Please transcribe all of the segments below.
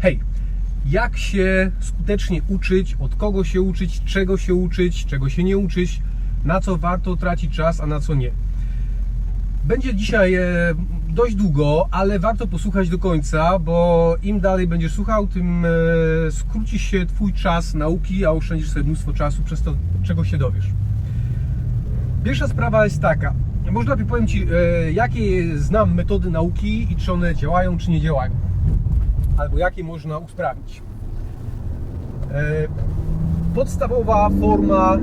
Hej, jak się skutecznie uczyć, od kogo się uczyć, czego się uczyć, czego się nie uczyć, na co warto tracić czas, a na co nie. Będzie dzisiaj e, dość długo, ale warto posłuchać do końca, bo im dalej będziesz słuchał, tym e, skróci się Twój czas nauki, a oszczędzisz sobie mnóstwo czasu przez to, czego się dowiesz. Pierwsza sprawa jest taka. Może najpierw powiem Ci, e, jakie znam metody nauki i czy one działają, czy nie działają. Albo jakie można usprawnić. E, Podstawowa forma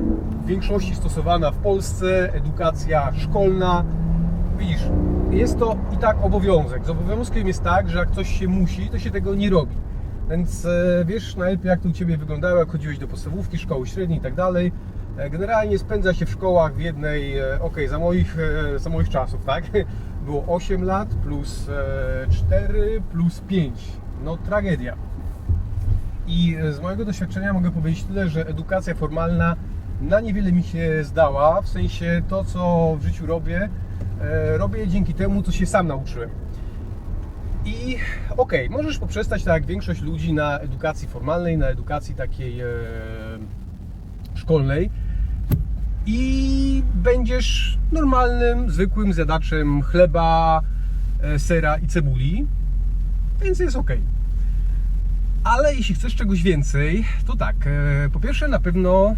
w większości stosowana w Polsce, edukacja szkolna. Widzisz, jest to i tak obowiązek. Z obowiązkiem jest tak, że jak coś się musi, to się tego nie robi. Więc e, wiesz najlepiej jak to u Ciebie wyglądało, jak chodziłeś do podstawówki, szkoły średniej i tak dalej. E, Generalnie spędza się w szkołach w jednej, ok, za moich, za moich czasów, tak? Było 8 lat plus e, 4 plus 5. No tragedia. I e, z mojego doświadczenia mogę powiedzieć tyle, że edukacja formalna na niewiele mi się zdała, w sensie to, co w życiu robię, e, robię dzięki temu, co się sam nauczyłem. I okej, możesz poprzestać tak jak większość ludzi na edukacji formalnej, na edukacji takiej e, szkolnej i będziesz normalnym, zwykłym zjadaczem chleba, sera i cebuli, więc jest ok. Ale jeśli chcesz czegoś więcej, to tak, e, po pierwsze na pewno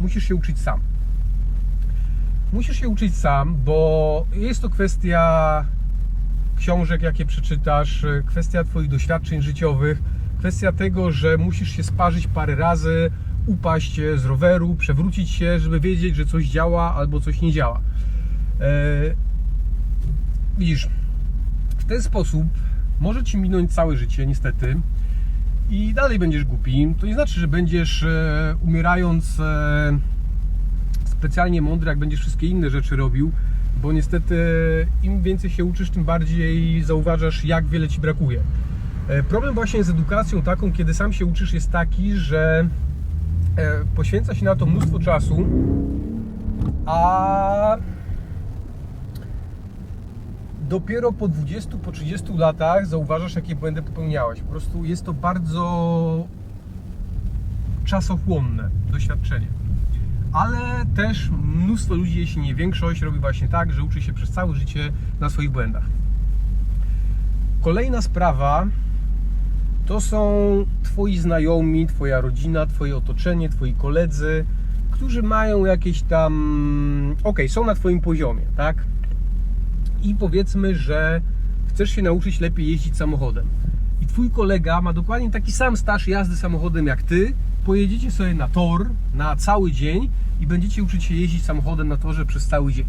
musisz się uczyć sam. Musisz się uczyć sam, bo jest to kwestia książek, jakie przeczytasz, e, kwestia Twoich doświadczeń życiowych, kwestia tego, że musisz się sparzyć parę razy, upaść e, z roweru, przewrócić się, żeby wiedzieć, że coś działa albo coś nie działa. Widzisz, w ten sposób może Ci minąć całe życie, niestety, i dalej będziesz głupi. To nie znaczy, że będziesz e, umierając e, specjalnie mądry, jak będziesz wszystkie inne rzeczy robił, bo niestety im więcej się uczysz, tym bardziej zauważasz, jak wiele Ci brakuje. E, Problem właśnie z edukacją taką, kiedy sam się uczysz, jest taki, że e, poświęca się na to mnóstwo czasu, a dopiero po 20, po 30 latach zauważasz, jakie błędy popełniałeś. Po prostu jest to bardzo czasochłonne doświadczenie. Ale też mnóstwo ludzi, jeśli nie większość, robi właśnie tak, że uczy się przez całe życie na swoich błędach. Kolejna sprawa to są Twoi znajomi, Twoja rodzina, Twoje otoczenie, Twoi koledzy, którzy mają jakieś tam. Ok, są na Twoim poziomie, tak? I powiedzmy, że chcesz się nauczyć lepiej jeździć samochodem. I Twój kolega ma dokładnie taki sam staż jazdy samochodem jak Ty. Pojedziecie sobie na tor na cały dzień i będziecie uczyć się jeździć samochodem na torze przez cały dzień.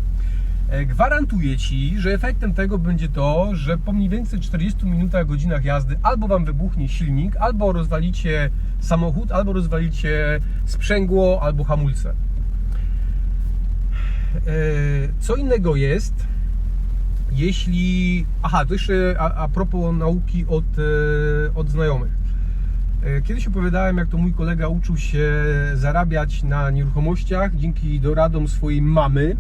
E, Gwarantuję Ci, że efektem tego będzie to, że po mniej więcej 40 minutach, godzinach jazdy albo Wam wybuchnie silnik, albo rozwalicie samochód, albo rozwalicie sprzęgło, albo hamulce. E, Co innego jest, jeśli... Aha, to jeszcze a, a propos nauki od, e, od znajomych. E, Kiedyś opowiadałem, jak to mój kolega uczył się zarabiać na nieruchomościach dzięki doradom swojej mamy,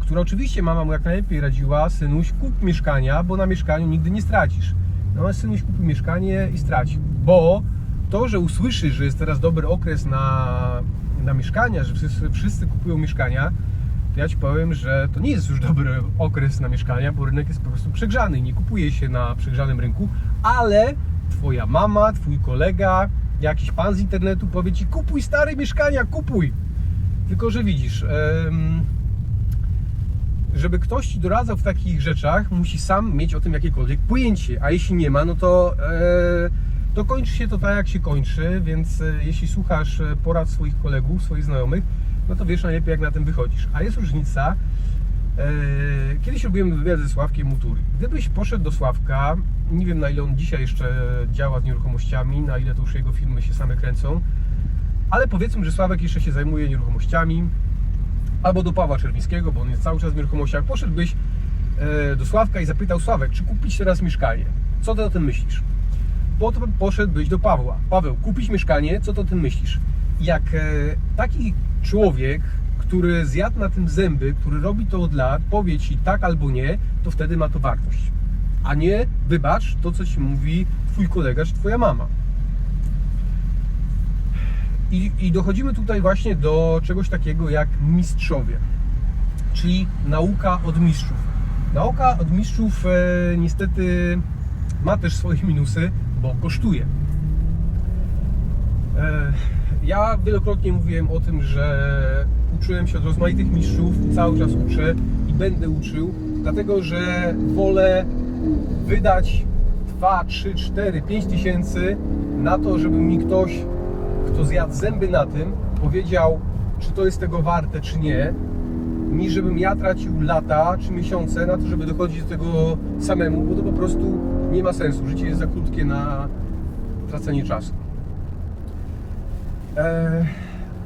która oczywiście mama mu jak najlepiej radziła, synuś, kup mieszkania, bo na mieszkaniu nigdy nie stracisz. No ale synuś kupi mieszkanie i straci, bo to, że usłyszy, że jest teraz dobry okres na, na mieszkania, że wszyscy, wszyscy kupują mieszkania, to ja Ci powiem, że to nie jest już dobry okres na mieszkania, bo rynek jest po prostu przegrzany i nie kupuje się na przegrzanym rynku, ale Twoja mama, Twój kolega, jakiś pan z internetu powie Ci kupuj stare mieszkania, kupuj! Tylko, że widzisz, żeby ktoś Ci doradzał w takich rzeczach, musi sam mieć o tym jakiekolwiek pojęcie, a jeśli nie ma, no to, e, to kończy się to tak, jak się kończy, więc e, jeśli słuchasz e, porad swoich kolegów, swoich znajomych, no to wiesz najlepiej, jak na tym wychodzisz. A jest różnica. E, Kiedyś robiłem wywiad ze Sławkiem Mutury. Gdybyś poszedł do Sławka, nie wiem na ile on dzisiaj jeszcze działa z nieruchomościami, na ile to już jego filmy się same kręcą, ale powiedzmy, że Sławek jeszcze się zajmuje nieruchomościami, albo do Pawła Czerwińskiego, bo on jest cały czas w nieruchomościach, poszedłbyś do Sławka i zapytał Sławek, czy kupić teraz mieszkanie? Co ty o tym myślisz? Potem poszedłbyś do Pawła. Paweł, kupić mieszkanie, co ty o tym myślisz? Jak e, taki człowiek, który zjadł na tym zęby, który robi to od lat, powie ci tak albo nie, to wtedy ma to wartość. A nie, wybacz, to co ci mówi twój kolega czy twoja mama. I, I dochodzimy tutaj właśnie do czegoś takiego jak mistrzowie, czyli nauka od mistrzów. Nauka od mistrzów e, niestety ma też swoje minusy, bo kosztuje. E, ja wielokrotnie mówiłem o tym, że uczyłem się od rozmaitych mistrzów, cały czas uczę i będę uczył, dlatego że wolę wydać 2, 3, 4, 5 tysięcy na to, żeby mi ktoś, kto zjadł zęby na tym, powiedział, czy to jest tego warte, czy nie, niż żebym ja tracił lata czy miesiące na to, żeby dochodzić do tego samemu, bo to po prostu nie ma sensu. Życie jest za krótkie na tracenie czasu. E,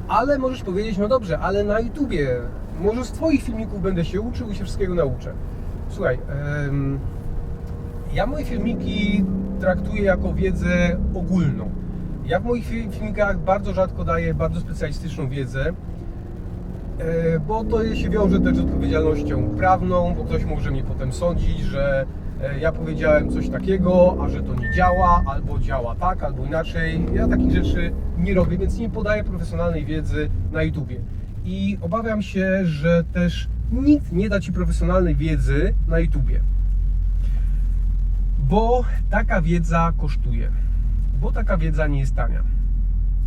ale możesz powiedzieć, no dobrze, ale na YouTubie, może z Twoich filmików będę się uczył i się wszystkiego nauczę. Słuchaj, ja moje filmiki traktuję jako wiedzę ogólną. Ja w moich fi- filmikach bardzo rzadko daję bardzo specjalistyczną wiedzę, e, bo to się wiąże też z odpowiedzialnością prawną, bo ktoś może mnie potem sądzić, że ja powiedziałem coś takiego, a że to nie działa, albo działa tak, albo inaczej. Ja takich rzeczy nie robię, więc nie podaję profesjonalnej wiedzy na YouTubie. I obawiam się, że też nikt nie da Ci profesjonalnej wiedzy na YouTubie bo taka wiedza kosztuje, bo taka wiedza nie jest tania.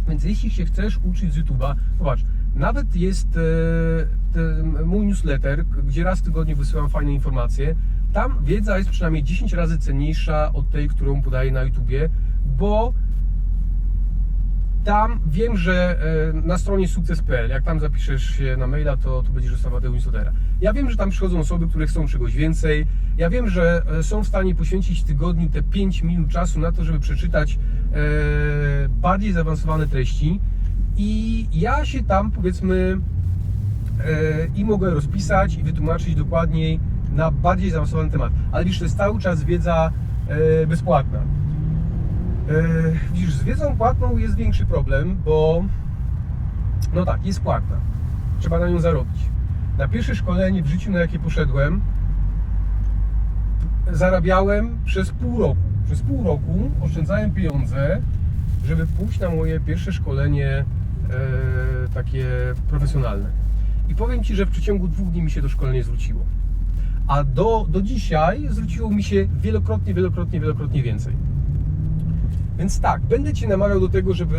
Więc jeśli się chcesz uczyć z YouTube'a, zobacz, nawet jest e, mój newsletter, gdzie raz w tygodniu wysyłam fajne informacje. Tam wiedza jest przynajmniej 10 razy cenniejsza od tej, którą podaję na YouTubie, bo tam wiem, że e, na stronie sukces.pl, jak tam zapiszesz się na maila, to, to będziesz dostawał tego newslettera. Ja wiem, że tam przychodzą osoby, które chcą czegoś więcej. Ja wiem, że e, są w stanie poświęcić tygodniu te 5 minut czasu na to, żeby przeczytać e, bardziej zaawansowane treści. I ja się tam powiedzmy i mogę rozpisać i wytłumaczyć dokładniej na bardziej zaawansowany temat. Ale widzisz, to jest cały czas wiedza e, bezpłatna. E, Widzisz, z wiedzą płatną jest większy problem, bo no tak, jest płatna. Trzeba na nią zarobić. Na pierwsze szkolenie w życiu, na jakie poszedłem, zarabiałem przez pół roku. Przez pół roku oszczędzałem pieniądze, żeby pójść na moje pierwsze szkolenie e, takie profesjonalne. I powiem Ci, że w przeciągu dwóch dni mi się to szkolenie zwróciło. A do, do dzisiaj zwróciło mi się wielokrotnie, wielokrotnie, wielokrotnie więcej. Więc tak, będę Cię namawiał do tego, żeby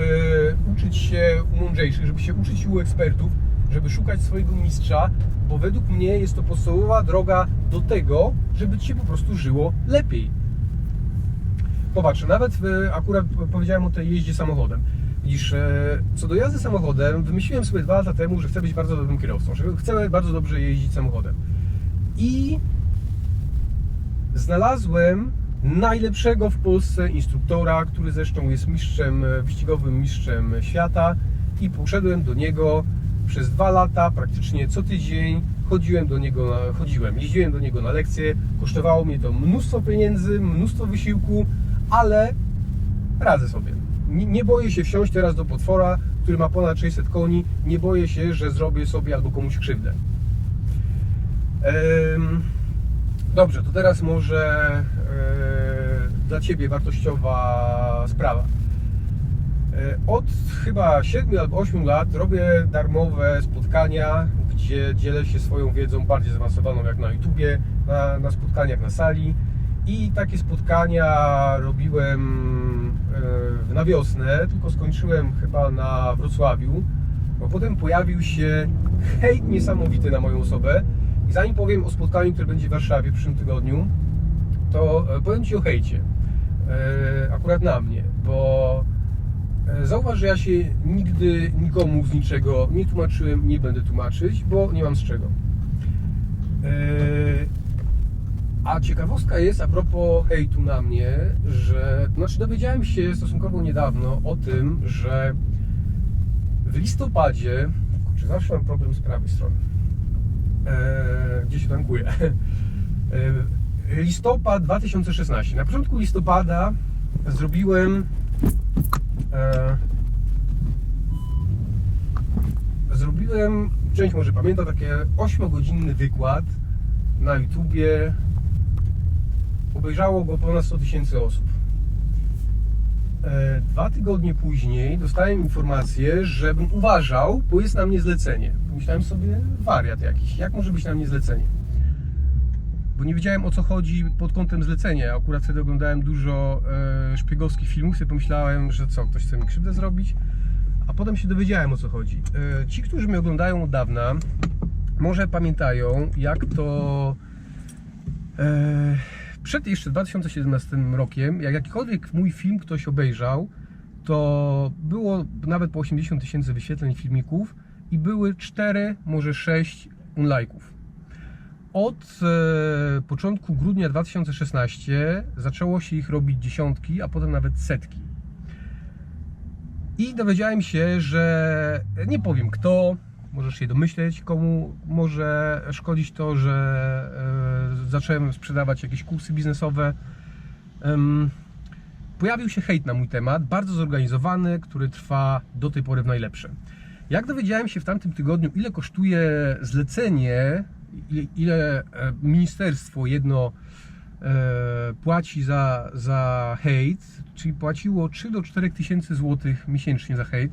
uczyć się u mądrzejszych, żeby się uczyć u ekspertów, żeby szukać swojego mistrza, bo według mnie jest to podstawowa droga do tego, żeby Ci się po prostu żyło lepiej. Popatrz, nawet akurat powiedziałem o tej jeździe samochodem. Widzisz, e, co do jazdy samochodem, wymyśliłem sobie dwa lata temu, że chcę być bardzo dobrym kierowcą, że chcę bardzo dobrze jeździć samochodem. I znalazłem najlepszego w Polsce instruktora, który zresztą jest mistrzem, wyścigowym mistrzem świata i poszedłem do niego przez dwa lata, praktycznie co tydzień chodziłem do niego, chodziłem, jeździłem do niego na lekcje, kosztowało mnie to mnóstwo pieniędzy, mnóstwo wysiłku, ale radzę sobie. Nie boję się wsiąść teraz do potwora, który ma ponad 600 koni, nie boję się, że zrobię sobie albo komuś krzywdę. Dobrze, to teraz może e, dla Ciebie wartościowa sprawa. E, Od chyba 7 albo 8 lat robię darmowe spotkania, gdzie dzielę się swoją wiedzą bardziej zaawansowaną jak na YouTubie, na, na spotkaniach na sali. I takie spotkania robiłem e, na wiosnę, tylko skończyłem chyba na Wrocławiu, bo potem pojawił się hejt niesamowity na moją osobę. I zanim powiem o spotkaniu, które będzie w Warszawie w przyszłym tygodniu, to e, powiem Ci o hejcie. E, Akurat na mnie, bo e, zauważ, że ja się nigdy nikomu z niczego nie tłumaczyłem, nie będę tłumaczyć, bo nie mam z czego. A ciekawostka jest a propos hejtu na mnie, że znaczy dowiedziałem się stosunkowo niedawno o tym, że w listopadzie, kurczę, zawsze mam problem z prawej strony, się tankuje. E, listopad 2016. Na początku listopada zrobiłem e, zrobiłem, część może pamięta, takie 8-godzinny wykład na YouTubie. Obejrzało go ponad 100 tysięcy osób. E, Dwa tygodnie później dostałem informację, żebym uważał, bo jest na mnie zlecenie. Myślałem sobie, wariat jakiś, jak może być na mnie zlecenie? Bo nie wiedziałem o co chodzi pod kątem zlecenia. Akurat wtedy oglądałem dużo e, szpiegowskich filmów, sobie pomyślałem, że co, ktoś chce mi krzywdę zrobić. A potem się dowiedziałem o co chodzi. E, ci, którzy mnie oglądają od dawna, może pamiętają, jak to przed jeszcze 2017 rokiem, jak jakikolwiek mój film ktoś obejrzał, to było nawet po 80 tysięcy wyświetleń filmików i były 4, może 6 unlajków. Od e, początku grudnia 2016 zaczęło się ich robić dziesiątki, a potem nawet setki. I dowiedziałem się, że nie powiem kto, możesz się domyśleć, komu może szkodzić to, że e, zacząłem sprzedawać jakieś kursy biznesowe. Pojawił się hejt na mój temat, bardzo zorganizowany, który trwa do tej pory w najlepsze. Jak dowiedziałem się w tamtym tygodniu, ile kosztuje zlecenie, ile, ile e, ministerstwo jedno e, płaci za, za hejt, czyli płaciło 3 do 4 tysięcy złotych miesięcznie za hejt,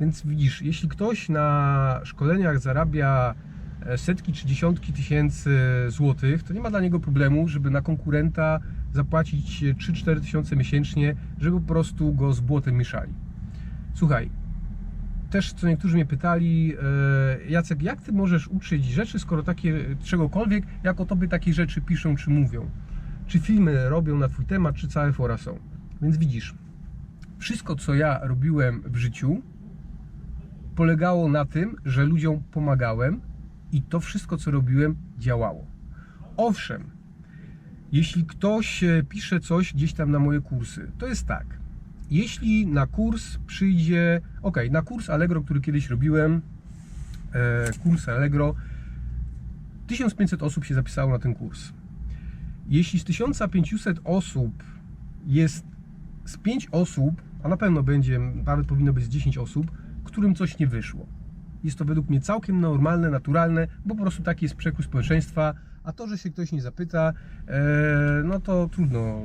więc widzisz, jeśli ktoś na szkoleniach zarabia e, setki czy dziesiątki tysięcy złotych, to nie ma dla niego problemu, żeby na konkurenta zapłacić 3-4 tysiące miesięcznie, żeby po prostu go z błotem mieszali. Słuchaj, też co niektórzy mnie pytali, e, Jacek, jak ty możesz uczyć rzeczy, skoro takie czegokolwiek, jak o tobie takie rzeczy piszą czy mówią? Czy filmy robią na twój temat, czy całe fora są? Więc widzisz, wszystko co ja robiłem w życiu polegało na tym, że ludziom pomagałem i to wszystko co robiłem działało. Owszem, jeśli ktoś e, pisze coś gdzieś tam na moje kursy, to jest tak. Jeśli na kurs przyjdzie, ok, na kurs Allegro, który kiedyś robiłem, e, kurs Allegro, 1500 osób się zapisało na ten kurs. Jeśli z 1500 osób jest z 5 osób, a na pewno będzie, nawet powinno być z 10 osób, którym coś nie wyszło. Jest to według mnie całkiem normalne, naturalne, bo po prostu taki jest przekrój społeczeństwa, a to, że się ktoś nie zapyta, e, no to trudno.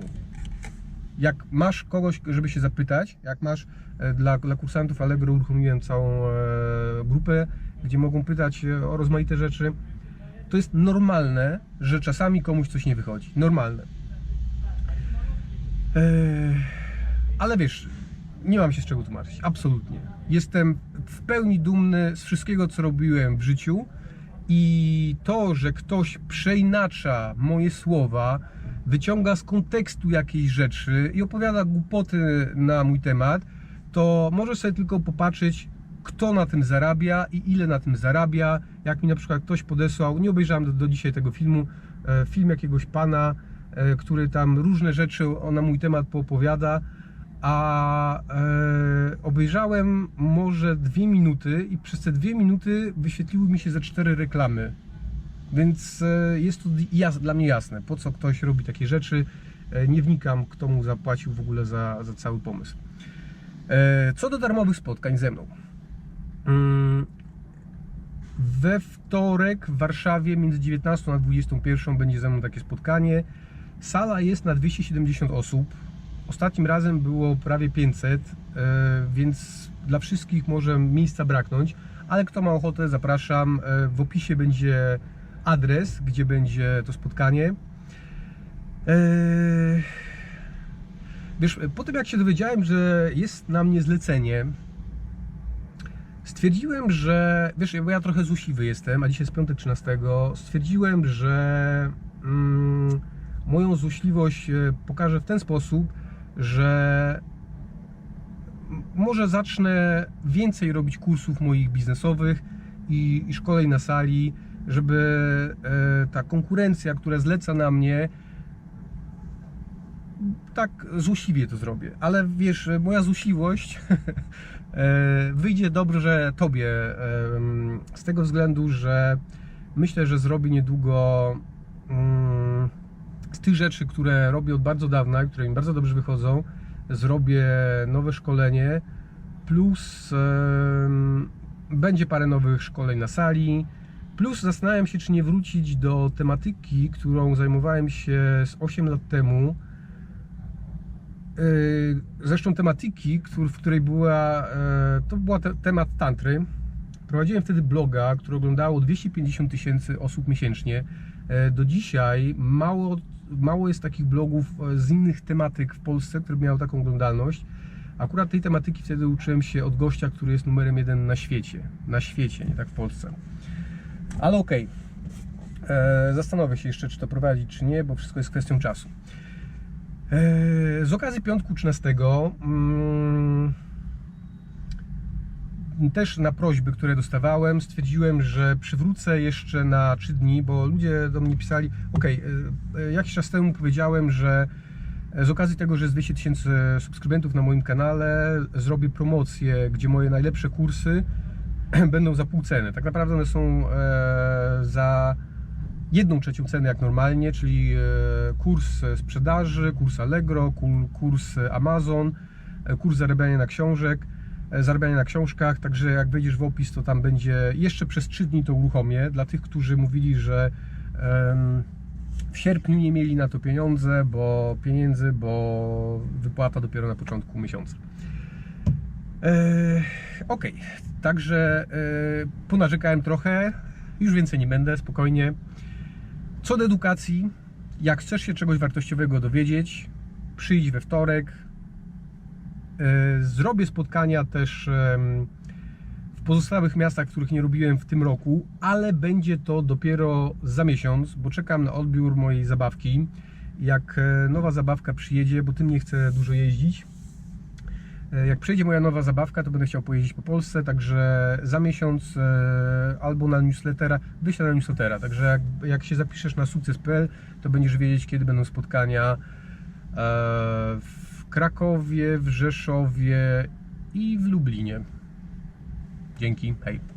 Jak masz kogoś, żeby się zapytać, jak masz e, dla, dla kursantów Allegro uruchomiłem całą e, grupę, gdzie mogą pytać o rozmaite rzeczy, to jest normalne, że czasami komuś coś nie wychodzi. Normalne. Ale wiesz, nie mam się z czego tłumaczyć. Absolutnie. Jestem w pełni dumny z wszystkiego, co robiłem w życiu. I to, że ktoś przeinacza moje słowa, wyciąga z kontekstu jakiejś rzeczy i opowiada głupoty na mój temat, to może sobie tylko popatrzeć, kto na tym zarabia i ile na tym zarabia. Jak mi na przykład ktoś podesłał, nie obejrzałem do, do dzisiaj tego filmu, e, film jakiegoś pana, e, który tam różne rzeczy na mój temat poopowiada, a e, obejrzałem może dwie minuty i przez te dwie minuty wyświetliły mi się ze cztery reklamy. Więc e, jest to jas, dla mnie jasne, po co ktoś robi takie rzeczy. E, nie wnikam, kto mu zapłacił w ogóle za, za cały pomysł. E, co do darmowych spotkań ze mną. Mm, We wtorek w Warszawie między 19 a 21 będzie ze mną takie spotkanie. Sala jest na 270 osób. Ostatnim razem było prawie 500, e, więc dla wszystkich może miejsca braknąć, ale kto ma ochotę, zapraszam. E, W opisie będzie adres, gdzie będzie to spotkanie. E, Wiesz, po tym jak się dowiedziałem, że jest na mnie zlecenie, stwierdziłem, że, wiesz, bo ja trochę złośliwy jestem, a dzisiaj jest piątek 13, stwierdziłem, że mm, moją złośliwość pokażę w ten sposób, że może zacznę więcej robić kursów moich biznesowych i, i szkoleń na sali, żeby e, ta konkurencja, która zleca na mnie, tak złośliwie to zrobię. Ale wiesz, moja złośliwość e, wyjdzie dobrze tobie z tego względu, że myślę, że zrobię niedługo mm, z tych rzeczy, które robię od bardzo dawna, które mi bardzo dobrze wychodzą, zrobię nowe szkolenie, plus będzie parę nowych szkoleń na sali, plus zastanawiam się, czy nie wrócić do tematyki, którą zajmowałem się z 8 lat temu, Yy, Zresztą tematyki, w której była, e, to była te, temat tantry. Prowadziłem wtedy bloga, który oglądało 250 tysięcy osób miesięcznie. E, Do dzisiaj mało, mało jest takich blogów e, z innych tematyk w Polsce, które miały taką oglądalność. Akurat tej tematyki wtedy uczyłem się od gościa, który jest numerem jeden na świecie. Na świecie, nie tak w Polsce. Ale okej. E, Zastanowię się jeszcze, czy to prowadzić, czy nie, bo wszystko jest kwestią czasu. E, Z okazji piątku 13 mm, też na prośby, które dostawałem, stwierdziłem, że przywrócę jeszcze na 3 dni, bo ludzie do mnie pisali, ok, jakiś czas temu powiedziałem, że z okazji tego, że jest 200 tysięcy subskrybentów na moim kanale, zrobię promocję, gdzie moje najlepsze kursy będą za pół ceny. Tak naprawdę one są e, za jedną trzecią ceny jak normalnie, czyli e, kurs sprzedaży, kurs Allegro, kur- kurs Amazon, e, kurs zarabiania na książek, e, zarabiania na książkach, także jak wejdziesz w opis, to tam będzie, jeszcze przez 3 dni to uruchomię, dla tych, którzy mówili, że w sierpniu nie mieli na to pieniądze, bo pieniędzy, bo wypłata dopiero na początku miesiąca. Eee, Okej, także e, ponarzekałem trochę, już więcej nie będę, spokojnie. Co do edukacji, jak chcesz się czegoś wartościowego dowiedzieć, przyjdź we wtorek. E, Zrobię spotkania też w pozostałych miastach, których nie robiłem w tym roku, ale będzie to dopiero za miesiąc, bo czekam na odbiór mojej zabawki. Jak e, nowa zabawka przyjedzie, bo tym nie chcę dużo jeździć. E, Jak przyjdzie moja nowa zabawka, to będę chciał pojeździć po Polsce, także za miesiąc albo na newslettera, wyślę na newslettera. Także jak, jak się zapiszesz na sukces.pl, to będziesz wiedzieć, kiedy będą spotkania w Krakowie, w Rzeszowie i w Lublinie. Dzięki, hej.